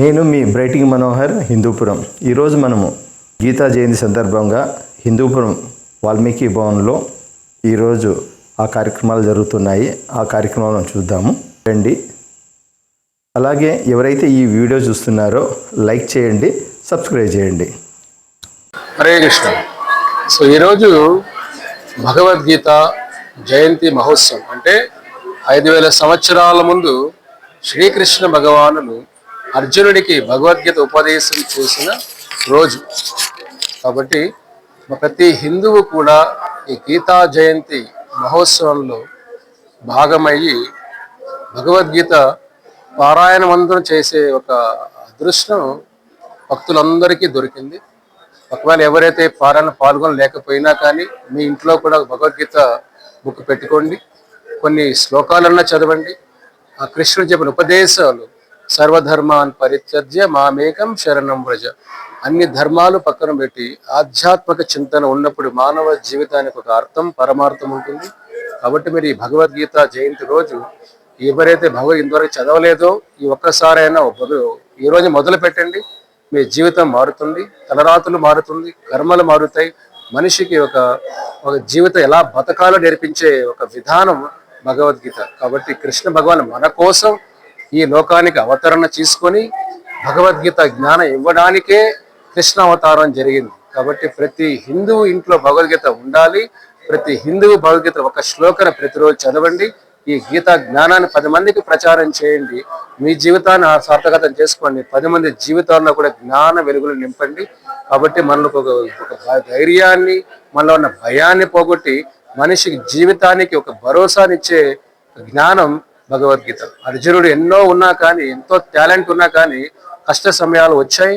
నేను మీ బ్రైటింగ్ మనోహర్ హిందూపురం. ఈరోజు మనము గీతా జయంతి సందర్భంగా హిందూపురం వాల్మీకి భవన్లో ఈరోజు ఆ కార్యక్రమాలు జరుగుతున్నాయి. ఆ కార్యక్రమాలను చూద్దాము. రండి. అలాగే ఎవరైతే ఈ వీడియో చూస్తున్నారో లైక్ చేయండి సబ్స్క్రైబ్ చేయండి. హరే కృష్ణ. సో ఈరోజు భగవద్గీత జయంతి మహోత్సవం అంటే ఐదు వేల సంవత్సరాల ముందు శ్రీకృష్ణ భగవానులు అర్జునుడికి భగవద్గీత ఉపదేశం చేసిన రోజు. కాబట్టి ప్రతి హిందువు కూడా ఈ గీతా జయంతి మహోత్సవంలో భాగమయ్యి భగవద్గీత పారాయణవంతం చేసే ఒక అదృష్టం భక్తులందరికీ దొరికింది. ఒకవేళ ఎవరైతే పారాయణ పాల్గొనలేకపోయినా కానీ మీ ఇంట్లో కూడా భగవద్గీత బుక్ పెట్టుకోండి. కొన్ని శ్లోకాలన్నా చదవండి. ఆ కృష్ణుడు చెప్పిన ఉపదేశాలు సర్వధర్మాన్ పరిత్యజ్య మామేకం శరణం వ్రజ. అన్ని ధర్మాలు పక్కన పెట్టి ఆధ్యాత్మిక చింతన ఉన్నప్పుడు మానవ జీవితానికి ఒక అర్థం పరమార్థం ఉంటుంది. కాబట్టి మీరు ఈ భగవద్గీత జయంతి రోజు ఎవరైతే భగవద్ ఇంతవరకు చదవలేదో ఈ ఒక్కసారైనా ఈ రోజు మొదలు పెట్టండి మీ జీవితం మారుతుంది తలరాతులు మారుతుంది కర్మలు మారుతాయి. మనిషికి ఒక ఒక జీవితం ఎలా బతకాలో నేర్పించే ఒక విధానం భగవద్గీత. కాబట్టి కృష్ణ భగవాన్ మన కోసం ఈ లోకానికి అవతరణ తీసుకొని భగవద్గీత జ్ఞానం ఇవ్వడానికే కృష్ణ అవతారం జరిగింది. కాబట్టి ప్రతి హిందువు ఇంట్లో భగవద్గీత ఉండాలి. ప్రతి హిందువు భగవద్గీత ఒక శ్లోకన ప్రతిరోజు చదవండి. ఈ గీత జ్ఞానాన్ని పది మందికి ప్రచారం చేయండి. మీ జీవితాన్ని ఆ సార్థకతం చేసుకోండి. పది మంది జీవితాల్లో కూడా జ్ఞాన వెలుగులు నింపండి. కాబట్టి మనకు ఒక ఒక ధైర్యాన్ని మనలో ఉన్న భయాన్ని పోగొట్టి మనిషికి జీవితానికి ఒక భరోసానిచ్చే జ్ఞానం భగవద్గీత. అర్జునుడు ఎన్నో ఉన్నా కానీ ఎంతో టాలెంట్ ఉన్నా కానీ కష్ట సమయాలు వచ్చాయి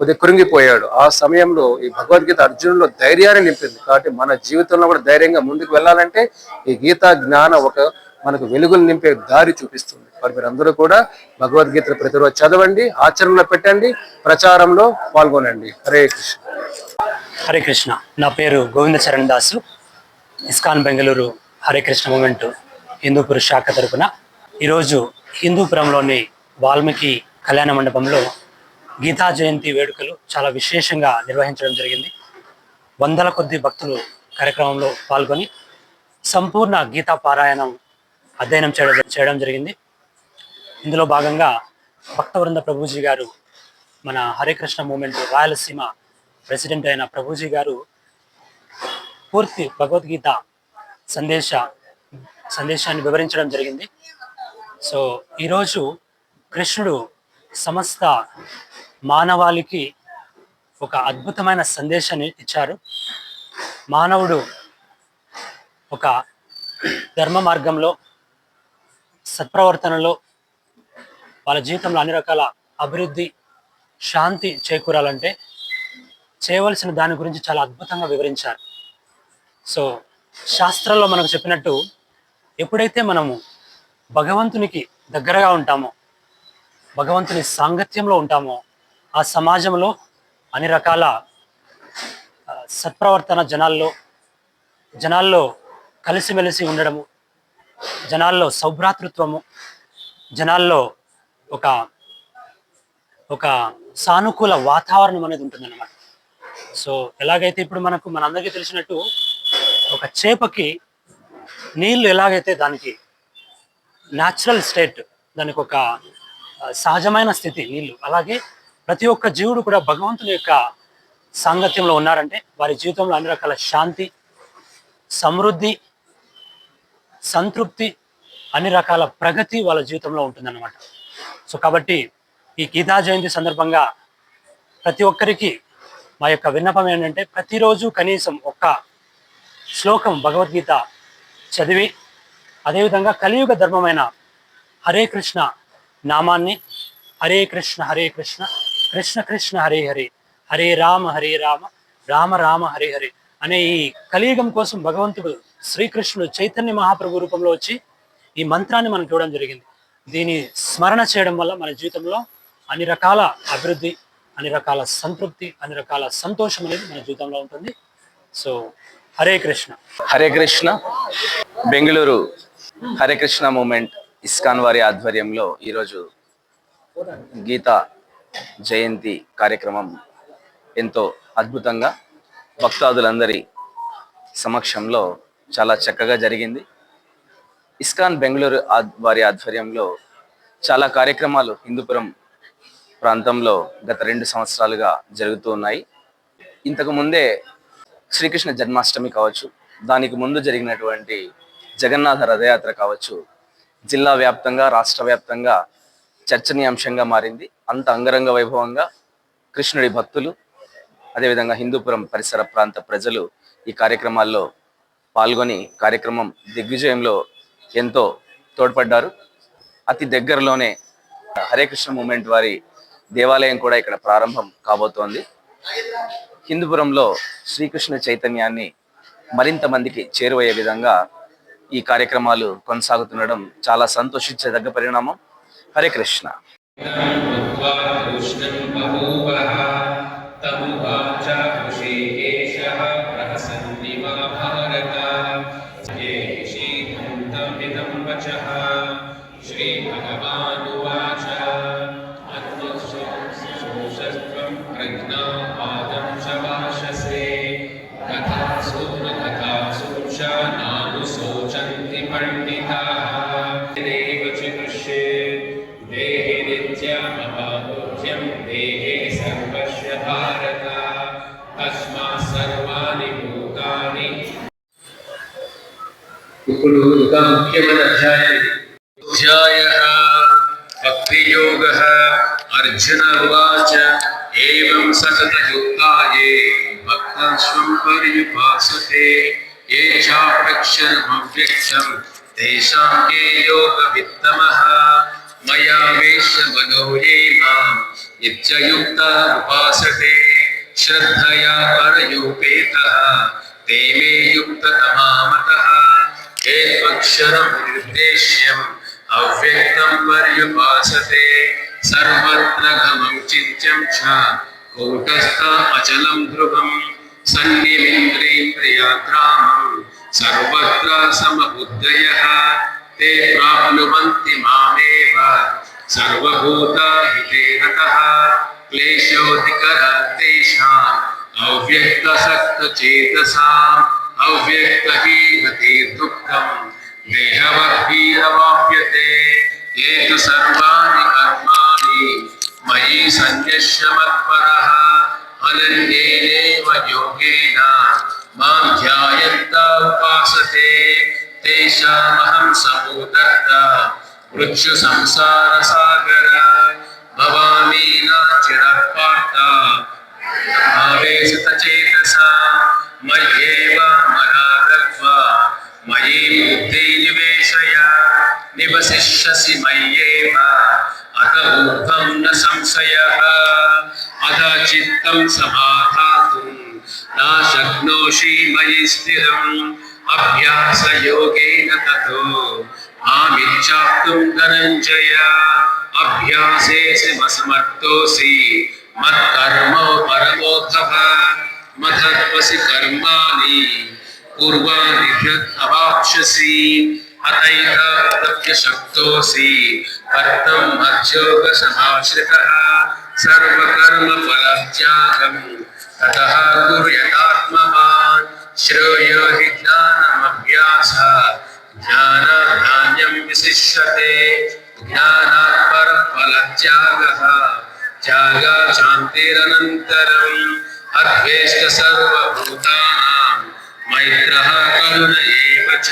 కొద్దిగా కృంగిపోయాడు. ఆ సమయంలో ఈ భగవద్గీత అర్జునులో ధైర్యాన్ని నింపింది. కాబట్టి మన జీవితంలో కూడా ధైర్యంగా ముందుకు వెళ్ళాలంటే ఈ గీతా జ్ఞానం ఒక మనకు వెలుగులు నింపే దారి చూపిస్తుంది. మరి మీరు అందరూ కూడా భగవద్గీత ప్రతిరోజు చదవండి ఆచరణలో పెట్టండి ప్రచారంలో పాల్గొనండి. హరే కృష్ణ. హరే కృష్ణ. నా పేరు గోవింద చరణ్ దాసు. ఇస్కాన్ బెంగళూరు. హరే కృష్ణ మూమెంట్ హిందూపుర శాఖ తరఫున ఈరోజు హిందూపురంలోని వాల్మీకి కళ్యాణ మండపంలో గీతా జయంతి వేడుకలు చాలా విశేషంగా నిర్వహించడం జరిగింది. వందల కొద్ది భక్తులు కార్యక్రమంలో పాల్గొని సంపూర్ణ గీతా పారాయణం అధ్యయనం చేయడం చేయడం జరిగింది. ఇందులో భాగంగా భక్తవృంద ప్రభుజీ గారు మన హరే కృష్ణ మూమెంట్ రాయలసీమ ప్రెసిడెంట్ అయిన ప్రభుజీ గారు పూర్తి భగవద్గీత సందేశ సందేశాన్ని వివరించడం జరిగింది. సో ఈరోజు కృష్ణుడు సమస్త మానవాళికి ఒక అద్భుతమైన సందేశాన్ని ఇచ్చారు. మానవుడు ఒక ధర్మ మార్గంలో సత్ప్రవర్తనలో వాళ్ళ జీవితంలో అన్ని రకాల అభివృద్ధి శాంతి చేకూరాలంటే చేయవలసిన దాని గురించి చాలా అద్భుతంగా వివరించారు. సో శాస్త్రంలో మనకు చెప్పినట్టు ఎప్పుడైతే మనము భగవంతునికి దగ్గరగా ఉంటామో. భగవంతుని సాంగత్యంలో ఉంటామో. ఆ సమాజంలో అన్ని రకాల సత్ప్రవర్తన జనాల్లో జనాల్లో కలిసిమెలిసి ఉండడము జనాల్లో సౌభ్రాతృత్వము జనాల్లో ఒక ఒక సానుకూల వాతావరణం అనేది ఉంటుందన్నమాట. సో ఎలాగైతే ఇప్పుడు మనకు మనందరికీ తెలిసినట్టు ఒక చేపకి నీళ్ళు ఎలాగైతే దానికి న్యాచురల్ స్టేట్ దానికి ఒక సహజమైన స్థితి నీళ్ళు. అలాగే ప్రతి ఒక్క జీవుడు కూడా భగవంతుని యొక్క సాంగత్యంలో ఉన్నారంటే వారి జీవితంలో అన్ని రకాల శాంతి సమృద్ధి సంతృప్తి అన్ని రకాల ప్రగతి వాళ్ళ జీవితంలో ఉంటుందన్నమాట. సో కాబట్టి ఈ గీతా జయంతి సందర్భంగా ప్రతి ఒక్కరికి మా యొక్క విన్నపం ఏంటంటే ప్రతిరోజు కనీసం ఒక్క శ్లోకం భగవద్గీత చదివి అదేవిధంగా కలియుగ ధర్మమైన హరే కృష్ణ నామాన్ని హరే కృష్ణ హరే కృష్ణ కృష్ణ కృష్ణ హరే హరే హరే రామ హరే రామ రామ రామ హరే హరే అనే ఈ కలియుగం కోసం భగవంతుడు శ్రీకృష్ణుడు చైతన్య మహాప్రభు రూపంలో వచ్చి ఈ మంత్రాన్ని మనం చూడడం జరిగింది. దీని స్మరణ చేయడం వల్ల మన జీవితంలో అన్ని రకాల అభివృద్ధి అన్ని రకాల సంతృప్తి అన్ని రకాల సంతోషం అనేది మన జీవితంలో ఉంటుంది. So Hare Krishna. Hare Krishna. Bengaluru Hare Krishna movement ISKCON వారి ఆధ్వర్యంలో ఈరోజు గీత జయంతి కార్యక్రమం ఎంతో అద్భుతంగా భక్తాదులందరి సమక్షంలో చాలా చక్కగా జరిగింది. ఇస్కాన్ బెంగళూరు వారి ఆధ్వర్యంలో చాలా కార్యక్రమాలు హిందూపురం ప్రాంతంలో గత రెండు సంవత్సరాలుగా జరుగుతూ ఉన్నాయి. ఇంతకు ముందే శ్రీకృష్ణ జన్మాష్టమి కావచ్చు దానికి ముందు జరిగినటువంటి జగన్నాథ రథయాత్ర కావచ్చు. జిల్లా వ్యాప్తంగా రాష్ట్ర వ్యాప్తంగా చర్చనీయాంశంగా మారింది. అంత అంగరంగ వైభవంగా కృష్ణుడి భక్తులు అదేవిధంగా హిందూపురం పరిసర ప్రాంత ప్రజలు ఈ కార్యక్రమాల్లో పాల్గొని కార్యక్రమం దిగ్విజయంలో ఎంతో తోడ్పడ్డారు. అతి దగ్గరలోనే హరే కృష్ణ మూమెంట్ వారి దేవాలయం కూడా ఇక్కడ ప్రారంభం కాబోతోంది. హిందూపురంలో శ్రీకృష్ణ చైతన్యాన్ని మరింత మందికి చేరువయ్యే విధంగా ఈ కార్యక్రమాలు కొనసాగుతుండడం చాలా సంతోషించదగ్గ పరిణామం. హరే కృష్ణ. नानुशोचन्ति पण्डिताः देव चिनुष्ये देहे नित्यमहाबुद्ध्यं देहे सर्वस्य भारत तस्मात् सर्वाणि भूतानि ఇప్పుడు ఒక ముఖ్యమైన అధ్యాయం అధ్యాయ భక్తియోగ అర్జున ఉవాచ ఏం సతతయుక్తాయే భక్తస్వం పర్యుపాసతే ఏ చాప్యక్షరమవ్యక్తం ये चाप्रक्षरमव्यक्षं तेषां के योग योगवित्तमः। मया वेश मनोये माँ इत्ययुक्ता उपासते श्रद्धया परयूपेतः ते मे युक्ततमामतः। हेत्वक्षरं निर्देश्यम् अव्यक्तं पर्युपासते। सर्वत्र गमं चिन्त्यं च। कूटस्था अचलं ध्रुवम्। सन्निमिन्द्रैन्द्रियाद्रामम् सर्वत्र समबुद्धयः ते प्राप्नुवन्ति मामेव। सर्वभूताहिते रतः क्लेशोऽधिकरः तेषाम् अव्यक्तसक्तचेतसाम् अव्यक्तहीनतीर्दुःखम् देहवद्भिरवाप्यते ये तु सर्वाणि कर्माणि। मयि सन्यस्य मत्परः योगेन। माँ ध्यायन्त, उपासते। तेषामहं समुदत्त। मृत्सु संसारसागर। भवामि न चिरपार्थ भावेशतचेतसा मय्येव मनादत्वा मयि बुद्धिनिवेशय निवसिष्यसि मय्येव। अत ऊर्ध्वं न संशयः। अथ चित्तं समाधातुं न शक्नोषि मयि स्थिरम्। अभ्यासयोगेन ततो मामिच्छाप्तुं धनञ्जय अभ्यासेऽसिमसमर्थोऽसि मत्कर्म परमोऽथः। मथत्वसि कर्माणि पूर्वाणि अवाप्स्यसि। अतैतप्यशक्तोऽसि कर्तुं मज्योगसमाश्रितः सर्वकर्मफलत्यागम्। ततः कुर्यतात्मवान् श्रेयो हि ज्ञानमभ्यासः ज्ञानाधान्यं विशिष्यते। ज्ञानात् परफलत्यागः त्यागा शान्तिरनन्तरम् अद्वेष्ट सर्वभूतानां मैत्रः करुण एव च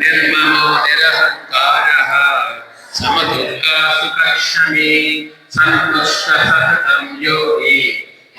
निर्ममो निरहङ्कारः। समदुःखासुकक्षमी सन्तुष्टः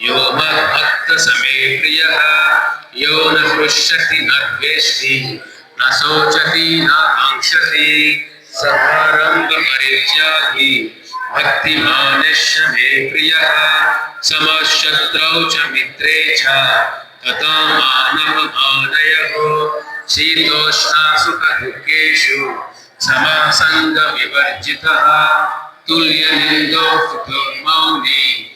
यो मद्भक्तसमे प्रियः यो न हृष्यति न द्वेष्टि, न शोचति न काङ्क्षति सर्वारम्भपरित्यागी भक्तिमानश्च मे प्रियः समशत्रौ च मित्रे च, तथा मानवमानयः, शीतोष्णासुखदुःखेषु समसङ्गविवर्जितः तुल्यनिन्दो मौनि।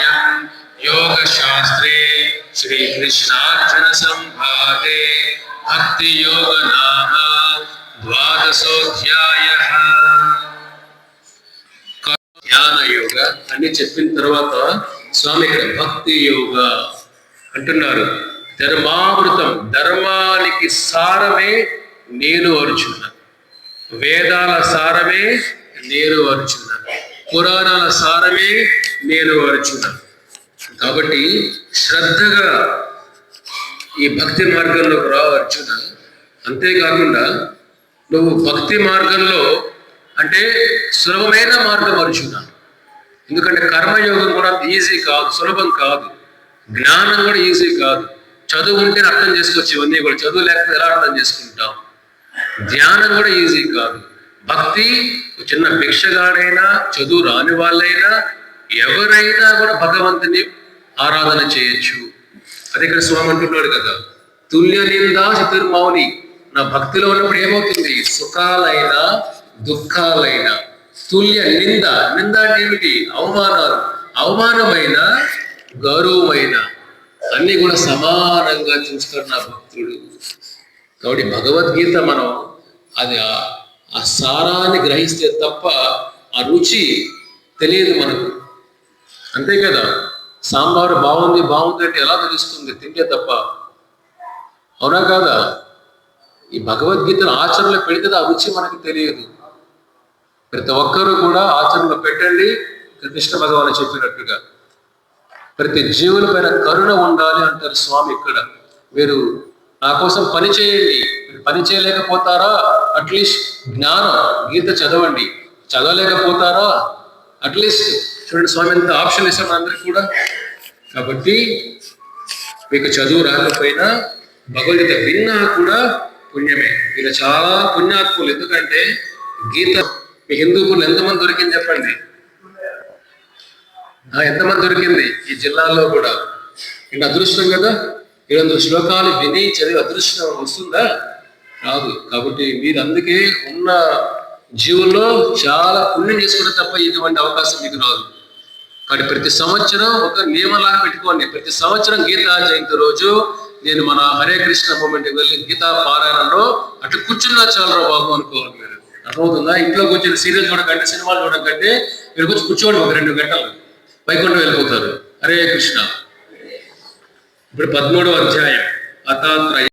योगशास्त्रे श्रीकृष्णार्जुनसंवादे भक्तियोगनाम ద్వాదశోధ్యాయः జ్ఞాన యోగ అని చెప్పిన తర్వాత స్వామి ఇక్కడ భక్తి యోగ అంటున్నారు ధర్మామృతం ధర్మానికి సారమే నేను అర్జున వేదాల సారమే నేను అర్జున పురాణాల సారమే నేను అర్జున కాబట్టి శ్రద్ధగా ఈ భక్తి మార్గంలోకి రావు అర్జున. అంతేకాకుండా నువ్వు భక్తి మార్గంలో అంటే సులభమైన మార్గం అర్జున. ఎందుకంటే కర్మయోగం కూడా అంత ఈజీ కాదు సులభం కాదు. జ్ఞానం కూడా ఈజీ కాదు. చదువు ఉంటే అర్థం చేసుకోవచ్చు ఇవన్నీ కూడా. చదువు లేకపోతే ఎలా అర్థం చేసుకుంటాం? ధ్యానం కూడా ఈజీ కాదు. భక్తి చిన్న భిక్షగాడైనా చదువు రాని వాళ్ళైనా ఎవరైనా కూడా భగవంతుని ఆరాధన చేయొచ్చు. అదే ఇక్కడ స్వామి అంటున్నాడు కదా తుల్య నిందా చతుర్మౌని నా భక్తిలో ఉన్నప్పుడు ఏమవుతుంది సుఖాలైనా దుఃఖాలైనా. తుల్య నింద నింద అంటే ఏమిటి? అవమానాలు. అవమానమైన గౌరవమైన. అన్ని కూడా సమానంగా చూస్తాడు నా భక్తుడు. కాబట్టి భగవద్గీత మనం అది ఆ సారాన్ని గ్రహిస్తే తప్ప ఆ రుచి తెలియదు మనకు. అంతే కదా? సాంబారు బాగుంది బాగుంది అంటే ఎలా తెలుస్తుంది? తింటే తప్ప. అవునా కాదా? ఈ భగవద్గీతను ఆచరణలో పెడితే ఆ రుచి మనకి తెలియదు. ప్రతి ఒక్కరూ కూడా ఆచరణలో పెట్టండి కృష్ణ భగవాన్ చెప్పినట్టుగా. ప్రతి జీవుల పైన కరుణ ఉండాలి అంటారు స్వామి ఇక్కడ. మీరు నా కోసం పని చేయండి. పని చేయలేకపోతారా? అట్లీస్ట్ జ్ఞానం గీత చదవండి. చదవలేకపోతారా? అట్లీస్ట్ చూడండి స్వామి ఎంత ఆప్షన్ ఇస్తాడు అందరికి కూడా. కాబట్టి మీకు చదువు రాకపోయినా భగవద్గీత విన్నా కూడా పుణ్యమే. మీరు చాలా పుణ్యాత్ములు. ఎందుకంటే గీత మీ హిందూపులు ఎంతమంది దొరికింది చెప్పండి? ఎంతమంది దొరికింది? ఈ జిల్లాలో కూడా. ఇంకా అదృష్టం కదా? ఇరవై వందల శ్లోకాలు విని చదివి అదృష్టం వస్తుందా? రాదు. కాబట్టి మీరు అందుకే ఉన్న జీవుల్లో చాలా పుణ్యం చేసుకుంటే తప్ప ఇటువంటి అవకాశం మీకు రాదు. కాబట్టి ప్రతి సంవత్సరం ఒక నియమంలాగా పెట్టుకోండి ప్రతి సంవత్సరం గీతా జయంతి రోజు నేను మన హరే కృష్ణ మూమెంట్కి వెళ్ళి గీతా పారాయణంలో అట్లా కూర్చున్నా చాలా బాబు అనుకోవాలి మీరు అర్థమవుతుందా ఇంట్లో కూర్చొని సీరియల్ చూడకంటే సినిమాలు చూడకంటే మీరు కూర్చొని కూర్చోండి ఒక రెండు గంటలు వైకుంఠం వెళ్ళిపోతారు హరే కృష్ణ ఇప్పుడు పదమూడవ అధ్యాయం అతాత్రయ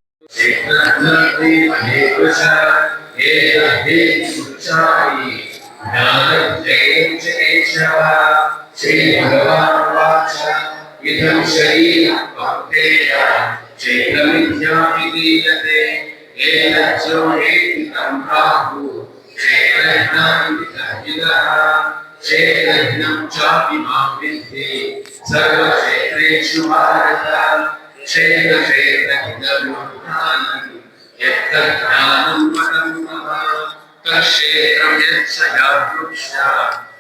इदं शरीरं कौन्तेय चैत्रमिथ्याभिधीयते एतच्चो हेति तं प्राहु चैत्रज्ञानितः चैत्रज्ञं चापि मां विद्धि सर्वक्षेत्रेषु भारत क्षेत्रक्षेत्रज्ञानं यत्तज्ज्ञानं परं मम तत्क्षेत्रं यच्च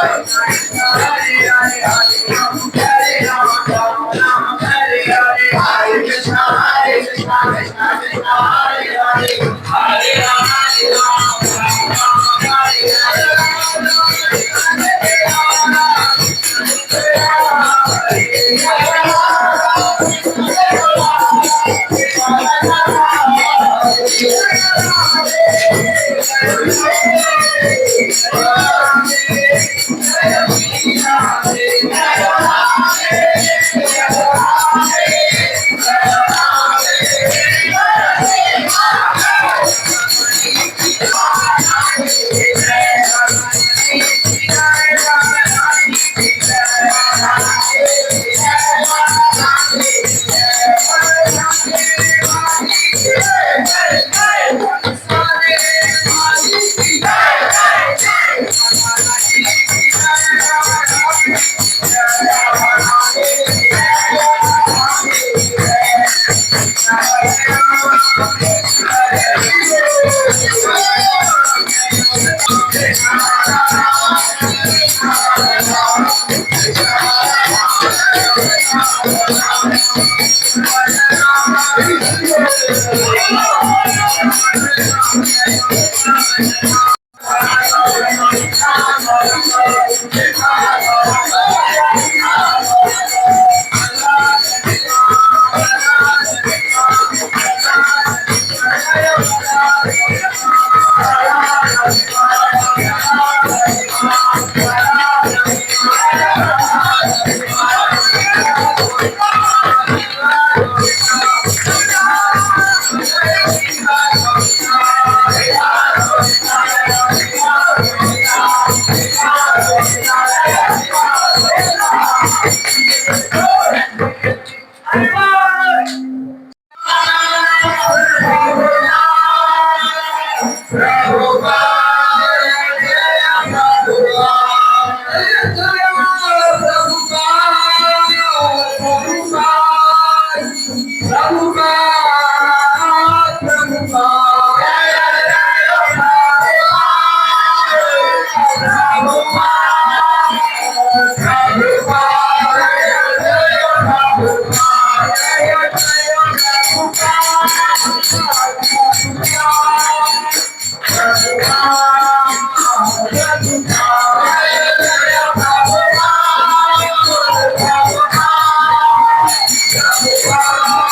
Thanks.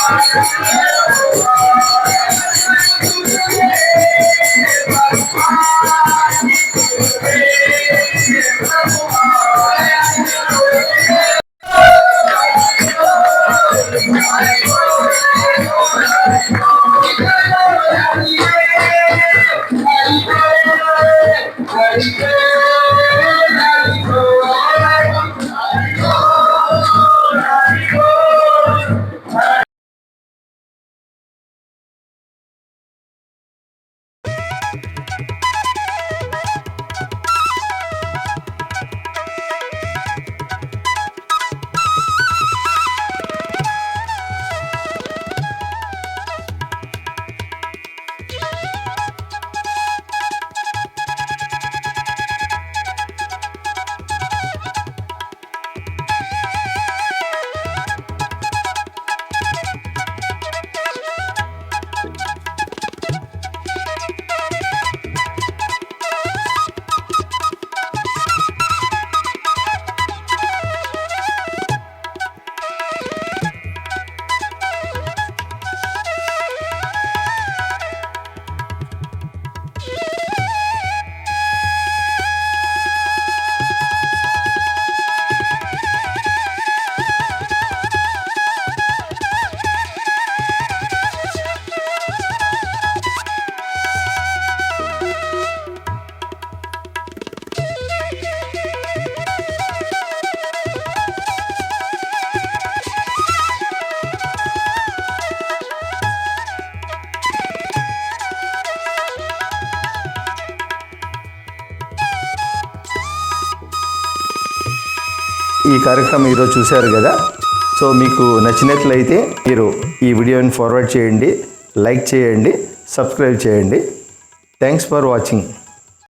сейчас, сейчас. కార్యక్రమం ఈరోజు చూశారు కదా? సో మీకు నచ్చినట్లయితే మీరు ఈ వీడియోని ఫార్వర్డ్ చేయండి లైక్ చేయండి సబ్స్క్రైబ్ చేయండి. Thanks for watching